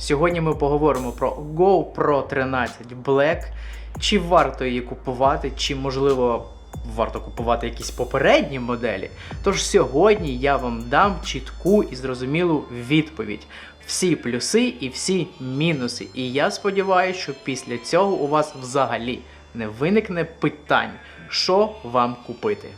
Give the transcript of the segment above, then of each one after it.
Сьогодні ми поговоримо про GoPro 13 Black. Чи варто її купувати, чи можливо варто купувати якісь попередні моделі. Тож сьогодні я вам дам чітку і зрозумілу відповідь. Всі плюси і всі мінуси. І я сподіваюся, що після цього у вас взагалі не виникне питань, що вам купити.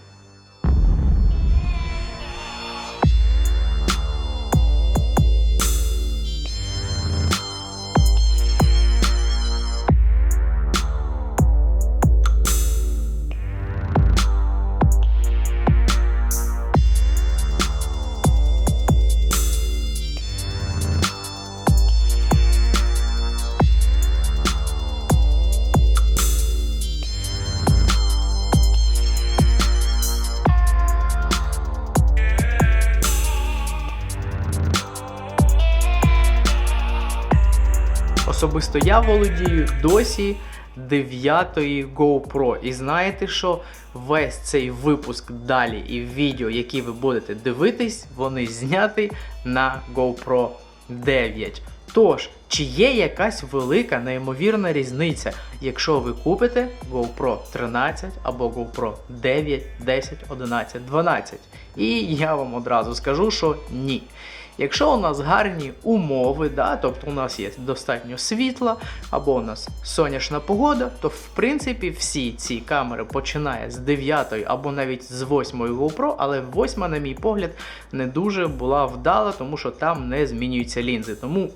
Особисто я володію досі 9 GoPro. І знаєте що? Весь цей випуск далі і відео, які ви будете дивитись, вони зняті на GoPro 9. Тож, чи є якась велика неймовірна різниця, якщо ви купите GoPro 13 або GoPro 9, 10, 11, 12? І я вам одразу скажу, що ні. Якщо у нас гарні умови, да, тобто у нас є достатньо світла, або у нас сонячна погода, то в принципі всі ці камери починає з 9 або навіть з 8 GoPro, але 8, на мій погляд, не дуже була вдала, тому що там не змінюються лінзи. Тому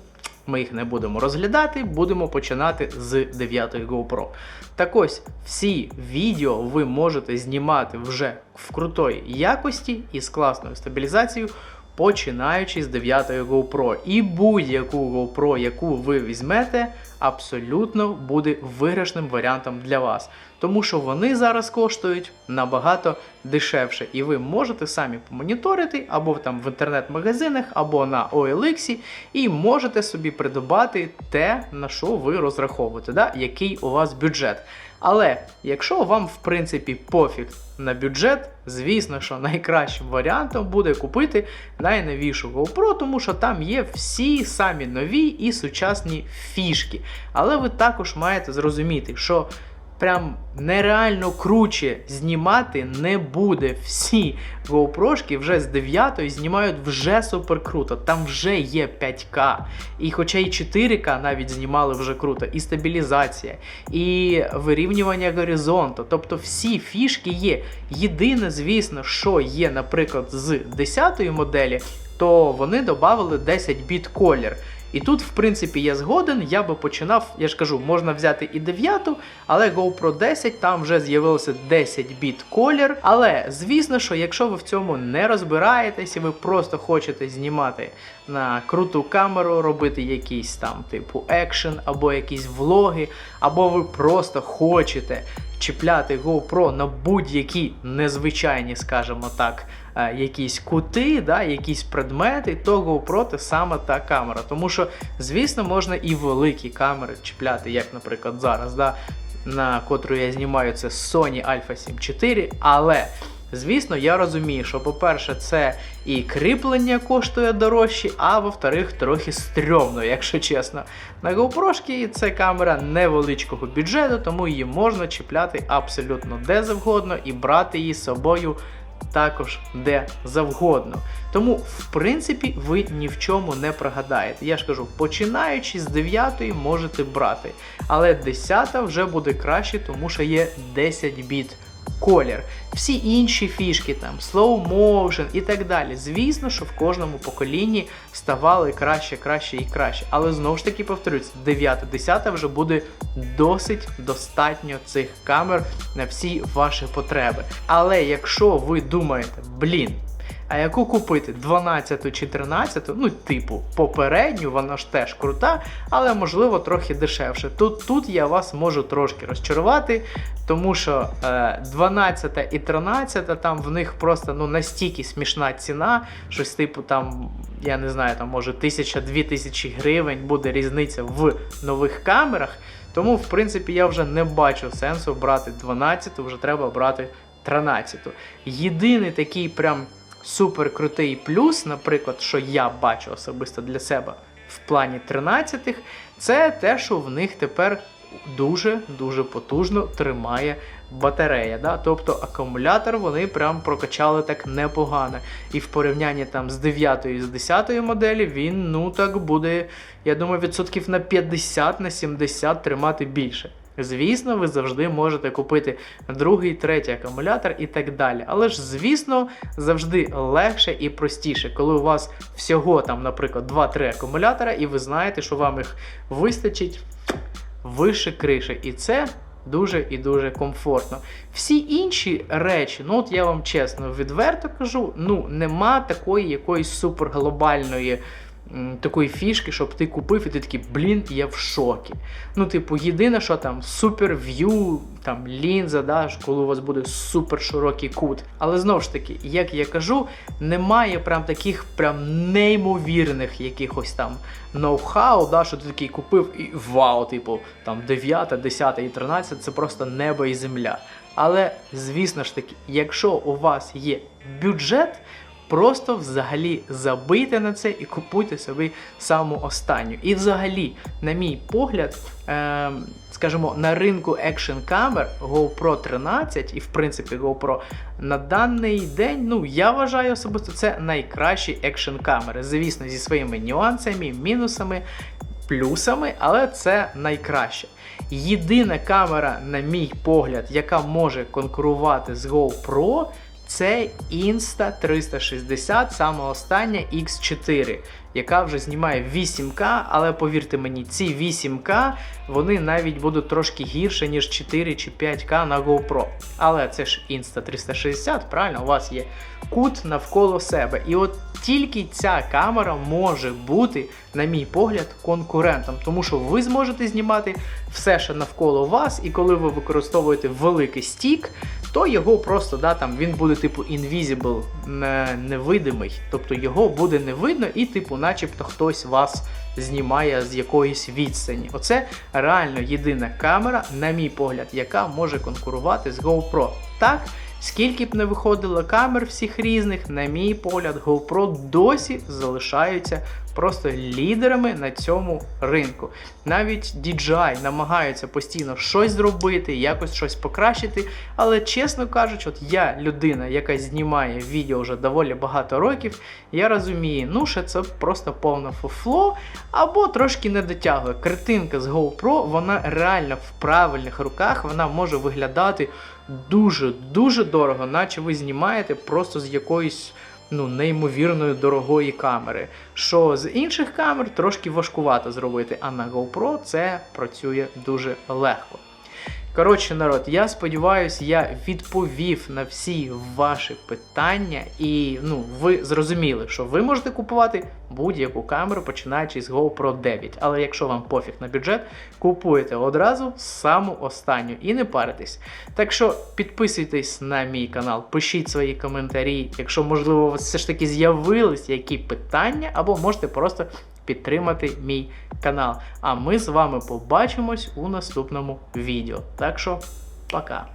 ми їх не будемо розглядати, будемо починати з 9 GoPro. Так ось всі відео ви можете знімати вже в крутої якості і з класною стабілізацією починаючи з 9 GoPro. І будь-яку GoPro, яку ви візьмете, абсолютно буде виграшним варіантом для вас. Тому що вони зараз коштують набагато дешевше. І ви можете самі помоніторити або там в інтернет-магазинах, або на OLX, і можете собі придбати те, на що ви розраховуєте, да? який у вас бюджет. Але якщо вам, в принципі, пофіг на бюджет, звісно, що найкращим варіантом буде купити найновішу GoPro, тому що там є всі самі нові і сучасні фішки. Але ви також маєте зрозуміти, що прям нереально круче знімати не буде. Всі GoPro вже з 9 знімають вже супер круто. Там вже є 5К. І хоча і 4К навіть знімали вже круто, і стабілізація, і вирівнювання горизонту. Тобто всі фішки є. Єдине, звісно, що є, наприклад, з 10 моделі, то вони додали 10 біт колір. І тут, в принципі, я згоден, я би починав, я ж кажу, можна взяти і 9, але GoPro 10 там вже з'явилося 10 біт колір. Але звісно, що якщо ви в цьому не розбираєтесь і ви просто хочете знімати на круту камеру, робити якісь там типу екшен, або якісь влоги, або ви просто хочете чіпляти GoPro на будь-які незвичайні, скажімо так, якісь кути, да, якісь предмети, то GoPro це саме та камера. Тому що, звісно, можна і великі камери чіпляти, як, наприклад, зараз, да, на котру я знімаю, це Sony Alpha 7 IV, але. Звісно, я розумію, що, по-перше, це і кріплення коштує дорожче, а во-вторых, трохи стрьомно, якщо чесно. На GoPro це камера невеличкого бюджету, тому її можна чіпляти абсолютно де завгодно і брати її з собою також де завгодно. Тому, в принципі, ви ні в чому не прогадаєте. Я ж кажу, починаючи з 9 можете брати, але 10 вже буде краще, тому що є 10 біт колір. Всі інші фішки, там, slow motion і так далі. Звісно, що в кожному поколінні ставали краще, краще і краще. Але знову ж таки повторюсь, 9-10 вже буде досить достатньо цих камер на всі ваші потреби. Але якщо ви думаєте, блін. А яку купити 12 чи 13, ну, типу, попередню, вона ж теж крута, але можливо трохи дешевше. Тут тут я вас можу трошки розчарувати, тому що е, 12 і 13 там в них просто ну, настільки смішна ціна, щось типу там, я не знаю, там може 1000-2000 тисячі гривень буде різниця в нових камерах. Тому, в принципі, я вже не бачу сенсу брати 12, вже треба брати 13. Єдиний такий прям супер крутий плюс, наприклад, що я бачу особисто для себе в плані 13-х, це те, що в них тепер дуже-дуже потужно тримає батарея. Да? Тобто акумулятор вони прям прокачали так непогано. І в порівнянні там з 9 і з 10 моделі він ну так буде, я думаю, відсотків на 50 на 70 тримати більше. Звісно, ви завжди можете купити другий, третій акумулятор і так далі. Але ж, звісно, завжди легше і простіше, коли у вас всього там, наприклад, 2-3 акумулятора, і ви знаєте, що вам їх вистачить вище криші. І це дуже і дуже комфортно. Всі інші речі, ну от я вам чесно, відверто кажу, ну нема такої якоїсь суперглобальної такої фішки, щоб ти купив і ти такий, блін, я в шокі. Ну, типу, єдине, що там супер в'ю, там лінза, да, коли у вас буде супер широкий кут. Але знову ж таки, як я кажу, немає прям таких прям неймовірних якихось там ноу-хау, да, що ти такий купив і вау, типу, там 9, 10 і 13 це просто небо і земля. Але звісно ж таки, якщо у вас є бюджет, просто взагалі забийте на це і купуйте собі саму останню. І взагалі, на мій погляд, е, скажімо, на ринку екшн камер GoPro 13 і в принципі GoPro на даний день, ну я вважаю особисто це найкращі екшн камери. Звісно, зі своїми нюансами, мінусами, плюсами, але це найкраще. Єдина камера, на мій погляд, яка може конкурувати з GoPro, це Insta360, саме остання X4, яка вже знімає 8К, але повірте мені, ці 8К вони навіть будуть трошки гірше, ніж 4 чи 5К на GoPro. Але це ж Insta360, правильно, у вас є кут навколо себе. І от тільки ця камера може бути, на мій погляд, конкурентом, тому що ви зможете знімати все, що навколо вас, і коли ви використовуєте великий стік, то його просто да, там він буде типу invisible, не, невидимий. Тобто його буде не видно, і, типу, начебто хтось вас знімає з якоїсь відстані. Оце реально єдина камера, на мій погляд, яка може конкурувати з GoPro. Так, скільки б не виходило камер всіх різних, на мій погляд, GoPro досі залишаються просто лідерами на цьому ринку. Навіть DJI намагаються постійно щось зробити, якось щось покращити. Але чесно кажучи, от я людина, яка знімає відео вже доволі багато років, я розумію, ну що це просто повне фуфло, або трошки не дотягує. Картинка з GoPro, вона реально в правильних руках, вона може виглядати дуже-дуже дорого, наче ви знімаєте просто з якоїсь ну, неймовірної дорогої камери. Що з інших камер трошки важкувато зробити, а на GoPro це працює дуже легко. Коротше, народ, я сподіваюся, я відповів на всі ваші питання, і ну, ви зрозуміли, що ви можете купувати будь-яку камеру, починаючи з GoPro 9. Але якщо вам пофіг на бюджет, купуєте одразу саму останню і не паритесь. Так що підписуйтесь на мій канал, пишіть свої коментарі, якщо, можливо, у вас все ж таки з'явились які питання, або можете просто підтримати мій канал. А ми з вами побачимось у наступному відео. Так що, пока!